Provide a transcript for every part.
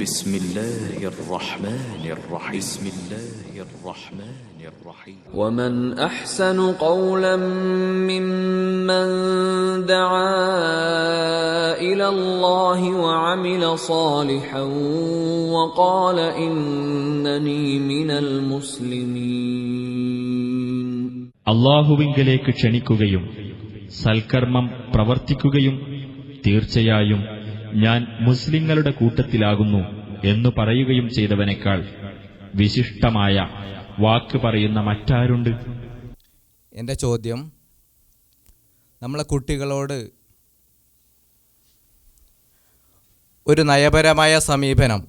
بسم الله الرحمن الرحيم بسم الله الرحمن الرحيم ومن احسن قولا ممن دعا الى الله وعمل صالحا وقال انني من المسلمين അള്ളാഹുവിങ്കലേക്ക് ക്ഷണിക്കുകയും സൽക്കർമ്മം പ്രവർത്തിക്കുകയും തീർച്ചയായും ഞാൻ മുസ്ലിങ്ങളുടെ കൂട്ടത്തിലാകുന്നു എന്നു പറയുകയും ചെയ്തവനേക്കാൾ വിശിഷ്ടമായ വാക്ക് പറയുന്ന മറ്റാരുണ്ട്? എന്റെ ചോദ്യം നമ്മളെ കുട്ടികളോട് ഒരു നയപരമായ സമീപനം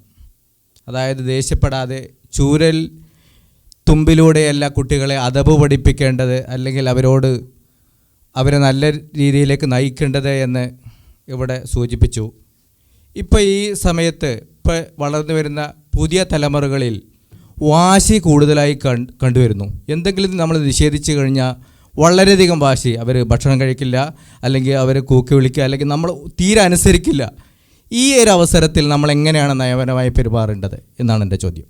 അതായത് ദേഷ്യപ്പെടാതെ ചൂരൽ തുമ്പിലൂടെയല്ല കുട്ടികളെ അതവ് പഠിപ്പിക്കേണ്ടത് അല്ലെങ്കിൽ അവരോട് അവരെ നല്ല രീതിയിലേക്ക് നയിക്കേണ്ടത് എന്ന് ഇവിടെ സൂചിപ്പിച്ചു. ഇപ്പോൾ ഈ സമയത്ത് ഇപ്പോൾ വളർന്നു വരുന്ന പുതിയ തലമുറകളിൽ വാശി കൂടുതലായി കണ്ട് കണ്ടുവരുന്നു. എന്തെങ്കിലും നമ്മൾ നിഷേധിച്ചു കഴിഞ്ഞാൽ വളരെയധികം വാശി. അവർ ഭക്ഷണം കഴിക്കില്ല അല്ലെങ്കിൽ അവർ കൂക്കി വിളിക്കുക അല്ലെങ്കിൽ നമ്മൾ തീരെ അനുസരിക്കില്ല. ഈ ഒരു അവസരത്തിൽ നമ്മൾ എങ്ങനെയാണ് നയപരമായി പെരുമാറേണ്ടത് എന്നാണ് എന്റെ ചോദ്യം.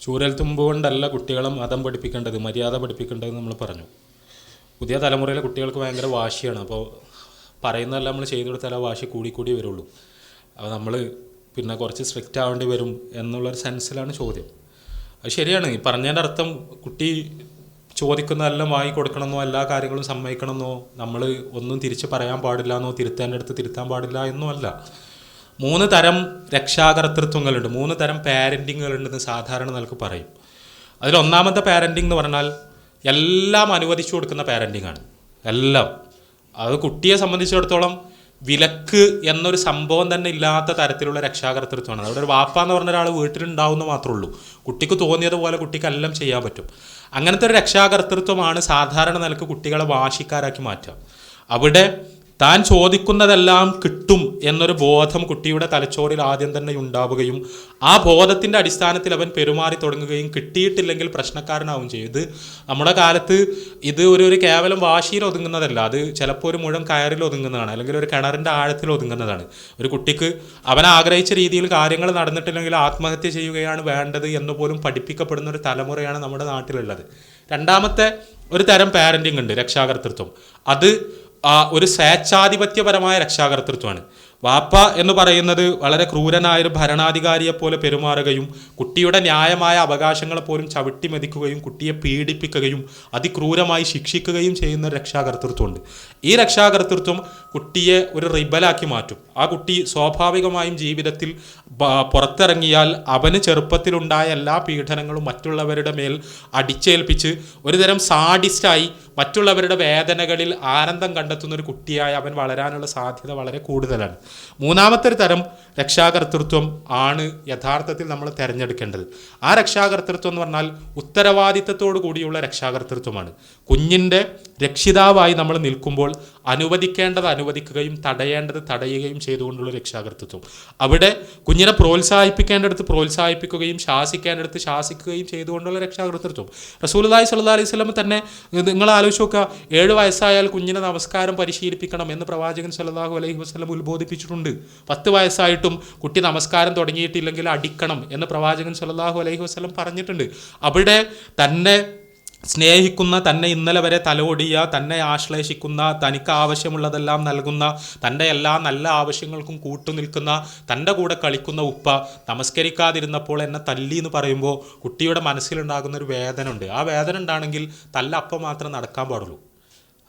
ചൂരൽ തുമ്പുകൊണ്ടല്ല കുട്ടികളെ മതം പഠിപ്പിക്കേണ്ടത് മര്യാദ പഠിപ്പിക്കേണ്ടത് നമ്മൾ പറഞ്ഞു. പുതിയ തലമുറയിലെ കുട്ടികൾക്ക് ഭയങ്കര വാശിയാണ്. അപ്പോൾ പറയുന്നതെല്ലാം നമ്മൾ ചെയ്തു കൊടുത്താൽ ആ വാശി കൂടി കൂടി വരുള്ളൂ. അപ്പോൾ നമ്മൾ പിന്നെ കുറച്ച് സ്ട്രിക്റ്റ് ആവേണ്ടി വരും എന്നുള്ളൊരു സെൻസിലാണ് ചോദ്യം. അത് ശരിയാണ്. ഈ പറഞ്ഞതിന്റെ അർത്ഥം കുട്ടി ചോദിക്കുന്നതെല്ലാം വാങ്ങി കൊടുക്കണമെന്നോ എല്ലാ കാര്യങ്ങളും സമ്മതിക്കണമെന്നോ നമ്മൾ ഒന്നും തിരിച്ച് പറയാൻ പാടില്ല എന്നോ തിരുത്തേന്റെ അടുത്ത് തിരുത്താൻ പാടില്ല എന്നോ അല്ല. മൂന്ന് തരം രക്ഷാകർത്തൃത്വങ്ങളുണ്ട് മൂന്ന് തരം പാരന്റിങ്ങുകളുണ്ടെന്ന് സാധാരണ നിലയ്ക്ക് പറയും. അതിൽ ഒന്നാമത്തെ പാരന്റിംഗ് എന്ന് പറഞ്ഞാൽ എല്ലാം അനുവദിച്ചു കൊടുക്കുന്ന പാരന്റിംഗ് ആണ്. എല്ലാം. അത് കുട്ടിയെ സംബന്ധിച്ചിടത്തോളം വിലക്ക് എന്നൊരു സംഭവം തന്നെ ഇല്ലാത്ത തരത്തിലുള്ള രക്ഷാകർത്തൃത്വമാണ് അവിടെ ഒരു വാപ്പ എന്ന് പറഞ്ഞ ഒരാൾ വീട്ടിലുണ്ടാവുന്ന മാത്രമേ ഉള്ളൂ കുട്ടിക്ക് തോന്നിയതുപോലെ കുട്ടിക്ക് എല്ലാം ചെയ്യാൻ പറ്റും. അങ്ങനത്തെ ഒരു രക്ഷാകർത്തൃത്വമാണ് സാധാരണ നിലയ്ക്ക് കുട്ടികളെ വാശിക്കാരാക്കി മാറ്റുക. അവിടെ താൻ ചോദിക്കുന്നതെല്ലാം കിട്ടും എന്നൊരു ബോധം കുട്ടിയുടെ തലച്ചോറിൽ ആദ്യം തന്നെ ഉണ്ടാവുകയും ആ ബോധത്തിന്റെ അടിസ്ഥാനത്തിൽ അവൻ പെരുമാറി തുടങ്ങുകയും കിട്ടിയിട്ടില്ലെങ്കിൽ പ്രശ്നക്കാരനാവും ചെയ്യും. ഇത് നമ്മുടെ കാലത്ത് ഇത് ഒരു ഒരു കേവലം വാശിയിൽ ഒതുങ്ങുന്നതല്ല. അത് ചിലപ്പോൾ ഒരു മുഴം കയറിൽ ഒതുങ്ങുന്നതാണ്. അല്ലെങ്കിൽ ഒരു കിണറിന്റെ ആഴത്തിൽ ഒതുങ്ങുന്നതാണ്. ഒരു കുട്ടിക്ക് അവൻ ആഗ്രഹിച്ച രീതിയിൽ കാര്യങ്ങൾ നടന്നിട്ടില്ലെങ്കിൽ ആത്മഹത്യ ചെയ്യുകയാണ് വേണ്ടത് എന്ന് പോലും പഠിപ്പിക്കപ്പെടുന്ന ഒരു തലമുറയാണ് നമ്മുടെ നാട്ടിലുള്ളത്. രണ്ടാമത്തെ ഒരു തരം പാരന്റിങ് ഉണ്ട് രക്ഷാകർത്തൃത്വം അത് ഒരു സ്വേച്ഛാധിപത്യപരമായ രക്ഷാകർത്തൃത്വമാണ് വാപ്പ എന്ന് പറയുന്നത് വളരെ ക്രൂരനായ ഒരു ഭരണാധികാരിയെ പോലെ പെരുമാറുകയും കുട്ടിയുടെ ന്യായമായ അവകാശങ്ങളെ പോലും ചവിട്ടി കുട്ടിയെ പീഡിപ്പിക്കുകയും അതിക്രൂരമായി ശിക്ഷിക്കുകയും ചെയ്യുന്ന രക്ഷാകർത്തൃത്വമുണ്ട് ഈ രക്ഷാകർത്തൃത്വം കുട്ടിയെ ഒരു റിബലാക്കി മാറ്റും. ആ കുട്ടി സ്വാഭാവികമായും ജീവിതത്തിൽ പുറത്തിറങ്ങിയാൽ അവന് ചെറുപ്പത്തിലുണ്ടായ എല്ലാ പീഡനങ്ങളും മറ്റുള്ളവരുടെ മേൽ അടിച്ചേൽപ്പിച്ച് ഒരുതരം സാഡിസ്റ്റായി മറ്റുള്ളവരുടെ വേദനകളിൽ ആനന്ദം കണ്ടെത്തുന്ന ഒരു കുട്ടിയായി അവൻ വളരാനുള്ള സാധ്യത വളരെ കൂടുതലാണ്. മൂന്നാമത്തെ ഒരു തരം രക്ഷാകർത്തൃത്വം ആണ് യഥാർത്ഥത്തിൽ നമ്മൾ തിരഞ്ഞെടുക്കേണ്ടത്. ആ രക്ഷാകർത്തൃത്വം എന്ന് പറഞ്ഞാൽ ഉത്തരവാദിത്തത്തോടു കൂടിയുള്ള രക്ഷാകർത്തൃത്വമാണ് കുഞ്ഞിന്റെ രക്ഷിതാവായി നമ്മൾ നിൽക്കുമ്പോൾ അനുവദിക്കേണ്ടത് അനുവദിക്കുകയും തടയേണ്ടത് തടയുകയും ചെയ്തുകൊണ്ടുള്ള രക്ഷാകർത്തൃത്വം അവിടെ കുഞ്ഞിനെ പ്രോത്സാഹിപ്പിക്കേണ്ടടുത്ത് പ്രോത്സാഹിപ്പിക്കുകയും ശാസിക്കേണ്ടടുത്ത് ശാസിക്കുകയും ചെയ്തുകൊണ്ടുള്ള രക്ഷാകർത്തൃത്വം റസൂലുള്ളാഹി സ്വല്ലല്ലാഹി അലൈഹി സ്വലം തന്നെ നിങ്ങൾ ആലോചിച്ച് നോക്കുക ഏഴ് വയസ്സായാൽ കുഞ്ഞിനെ നമസ്കാരം പരിശീലിപ്പിക്കണം എന്ന് പ്രവാചകൻ സല്ലാഹു അലൈഹി വസ്ലം ഉത്ബോധിപ്പിച്ചിട്ടുണ്ട്. പത്ത് വയസ്സായിട്ടും കുട്ടി നമസ്കാരം തുടങ്ങിയിട്ടില്ലെങ്കിൽ അടിക്കണം എന്ന് പ്രവാചകൻ സല്ലാഹു അലൈഹി വസ്ലം പറഞ്ഞിട്ടുണ്ട്. അവിടെ തന്നെ സ്നേഹിക്കുന്ന തന്നെ ഇന്നലെ വരെ തലോടിയ തന്നെ ആശ്ലേഷിക്കുന്ന തനിക്ക് ആവശ്യമുള്ളതെല്ലാം നൽകുന്ന തന്റെ എല്ലാ നല്ല ആവശ്യങ്ങൾക്കും കൂട്ടുനിൽക്കുന്ന തന്റെ കൂടെ കളിക്കുന്ന ഉപ്പ നമസ്കരിക്കാതിരുന്നപ്പോൾ എന്നെ തല്ലി എന്ന് പറയുമ്പോൾ കുട്ടിയുടെ മനസ്സിലുണ്ടാകുന്ന ഒരു വേദന ഉണ്ട് ആ വേദന ഉണ്ടാണെങ്കിൽ തല്ല അപ്പം മാത്രം നടക്കാൻ പാടുള്ളൂ.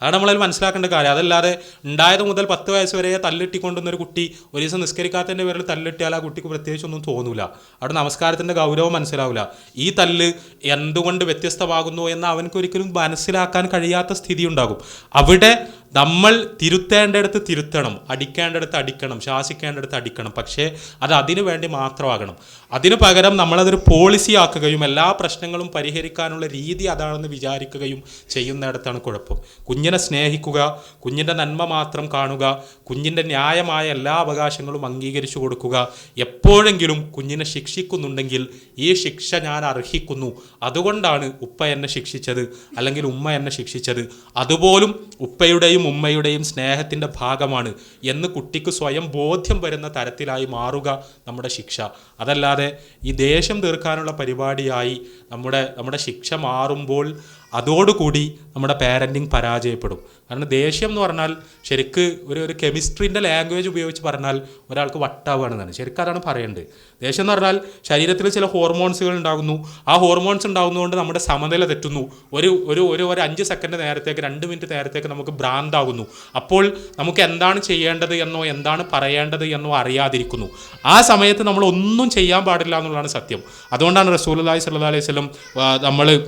അതാണ് നമ്മളതിൽ മനസ്സിലാക്കേണ്ട കാര്യം. അതല്ലാതെ ഉണ്ടായത് മുതൽ പത്ത് വയസ്സ് വരെ തല്ലിട്ടിക്കൊണ്ടുന്ന ഒരു കുട്ടി ഒരു ദിവസം നിസ്കരിക്കാത്തതിന്റെ പേരിൽ തല്ലിട്ടിയാൽ ആ കുട്ടിക്ക് പ്രത്യേകിച്ച് ഒന്നും തോന്നൂല. അവിടെ നമസ്കാരത്തിന്റെ ഗൗരവം മനസ്സിലാവില്ല ഈ തല്ല് എന്തുകൊണ്ട് വ്യത്യസ്തമാകുന്നു എന്ന് അവനക്ക് ഒരിക്കലും മനസ്സിലാക്കാൻ കഴിയാത്ത സ്ഥിതി ഉണ്ടാകും അവിടെ നമ്മൾ തിരുത്തേണ്ടടുത്ത് തിരുത്തണം അടിക്കേണ്ടടുത്ത് അടിക്കണം ശാസിക്കേണ്ടടുത്ത് അടിക്കണം. പക്ഷേ അത് അതിനു വേണ്ടി മാത്രമാകണം. അതിനു പകരം നമ്മളതൊരു പോളിസി ആക്കുകയും എല്ലാ പ്രശ്നങ്ങളും പരിഹരിക്കാനുള്ള രീതി അതാണെന്ന് വിചാരിക്കുകയും ചെയ്യുന്നിടത്താണ് കുഴപ്പം. കുഞ്ഞിനെ സ്നേഹിക്കുക കുഞ്ഞിന്റെ നന്മ മാത്രം കാണുക കുഞ്ഞിന്റെ ന്യായമായ എല്ലാ അവകാശങ്ങളും അംഗീകരിച്ചു കൊടുക്കുക. എപ്പോഴെങ്കിലും കുഞ്ഞിനെ ശിക്ഷിക്കുന്നുണ്ടെങ്കിൽ ഈ ശിക്ഷ ഞാൻ അർഹിക്കുന്നു. അതുകൊണ്ടാണ് ഉപ്പ എന്നെ ശിക്ഷിച്ചത് അല്ലെങ്കിൽ ഉമ്മ എന്നെ ശിക്ഷിച്ചത്. അതുപോലും ഉപ്പയുടെയും ഉപ്പയുടെയും ഉമ്മയുടെയും സ്നേഹത്തിന്റെ ഭാഗമാണ് എന്ന് കുട്ടിക്ക് സ്വയം ബോധ്യം വരുന്ന തരത്തിലായി മാറുക നമ്മുടെ ശിക്ഷ. അതല്ലാതെ ഈ ദേഷ്യം തീർക്കാനുള്ള പരിപാടിയായി നമ്മുടെ നമ്മുടെ ശിക്ഷ മാറുമ്പോൾ അതോടുകൂടി നമ്മുടെ പാരന്റിങ് പരാജയപ്പെടും. കാരണം ദേഷ്യം എന്ന് പറഞ്ഞാൽ ശരിക്ക് ഒരു ഒരു കെമിസ്ട്രീന്റെ ലാംഗ്വേജ് ഉപയോഗിച്ച് പറഞ്ഞാൽ ഒരാൾക്ക് വട്ടാവുകയാണെന്നാണ്. ശരിക്കും അതാണ് പറയേണ്ടത്. ദേഷ്യം എന്ന് പറഞ്ഞാൽ ശരീരത്തിൽ ചില ഹോർമോൺസുകൾ ഉണ്ടാകുന്നു. ആ ഹോർമോൺസ് ഉണ്ടാകുന്നതുകൊണ്ട് നമ്മുടെ സമനില തെറ്റുന്നു. ഒരു ഒരു ഒരു ഒരു അഞ്ച് സെക്കൻഡ് നേരത്തേക്ക് രണ്ട് മിനിറ്റ് നേരത്തേക്ക് നമുക്ക് ഭ്രാന്താകുന്നു. അപ്പോൾ നമുക്ക് എന്താണ് ചെയ്യേണ്ടത് എന്നോ എന്താണ് പറയേണ്ടത് എന്നോ അറിയാതിരിക്കുന്നു. ആ സമയത്ത് നമ്മൾ ഒന്നും ചെയ്യാൻ പാടില്ല എന്നുള്ളതാണ് സത്യം. അതുകൊണ്ടാണ് റസൂൽ അല്ലാഹി സല്ലല്ലാഹു അലൈഹി വസല്ലം നമ്മൾ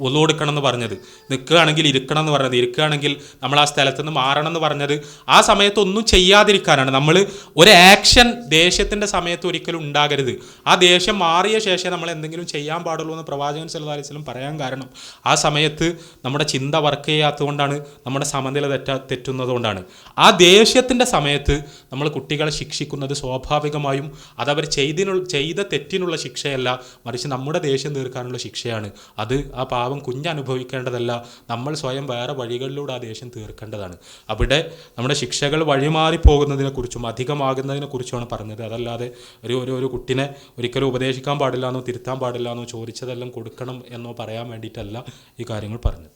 ഒന്നു കൊടുക്കണം എന്ന് പറഞ്ഞത്. നിൽക്കുകയാണെങ്കിൽ ഇരിക്കണം എന്ന് പറഞ്ഞത്. ഇരിക്കുകയാണെങ്കിൽ നമ്മൾ ആ സ്ഥലത്ത് നിന്ന് മാറണം എന്ന് പറഞ്ഞത്. ആ സമയത്ത് ഒന്നും ചെയ്യാതിരിക്കാനാണ്. നമ്മൾ ഒരു ആക്ഷൻ ദേഷ്യത്തിന്റെ സമയത്ത് ഒരിക്കലും ഉണ്ടാകരുത്. ആ ദേഷ്യം മാറിയ ശേഷം നമ്മൾ എന്തെങ്കിലും ചെയ്യാൻ പാടുള്ളൂ എന്ന് പ്രവാചകൻ സല്ലു അലൈഹി വസല്ലം പറയാൻ കാരണം ആ സമയത്ത് നമ്മുടെ ചിന്ത വർക്ക് ചെയ്യാത്തതുകൊണ്ടാണ് നമ്മുടെ സമനില തെറ്റ തെറ്റുന്നതുകൊണ്ടാണ്. ആ ദേഷ്യത്തിന്റെ സമയത്ത് നമ്മൾ കുട്ടികളെ ശിക്ഷിക്കുന്നത് സ്വാഭാവികമായും അതവർ ചെയ്തിനുള്ള ചെയ്ത തെറ്റിനുള്ള ശിക്ഷയല്ല മറിച്ച് നമ്മുടെ ദേഷ്യം തീർക്കാനുള്ള ശിക്ഷയാണ്. അത് ആ പാവം കുഞ്ഞ് അനുഭവിക്കേണ്ടതല്ല നമ്മൾ സ്വയം വേറെ വഴികളിലൂടെ ആ ദേഷ്യം തീർക്കേണ്ടതാണ്. അവിടെ നമ്മുടെ ശിക്ഷകൾ വഴിമാറി പോകുന്നതിനെക്കുറിച്ചും അധികമാകുന്നതിനെക്കുറിച്ചുമാണ് പറഞ്ഞത്. അതല്ലാതെ ഒരു ഒരു ഒരു കുട്ടിനെ ഒരിക്കലും ഉപദേശിക്കാൻ പാടില്ല എന്നോ തിരുത്താൻ പാടില്ല എന്നോ ചോദിച്ചതെല്ലാം കൊടുക്കണം എന്നോ പറയാൻ വേണ്ടിയിട്ടല്ല ഈ കാര്യങ്ങൾ പറഞ്ഞത്.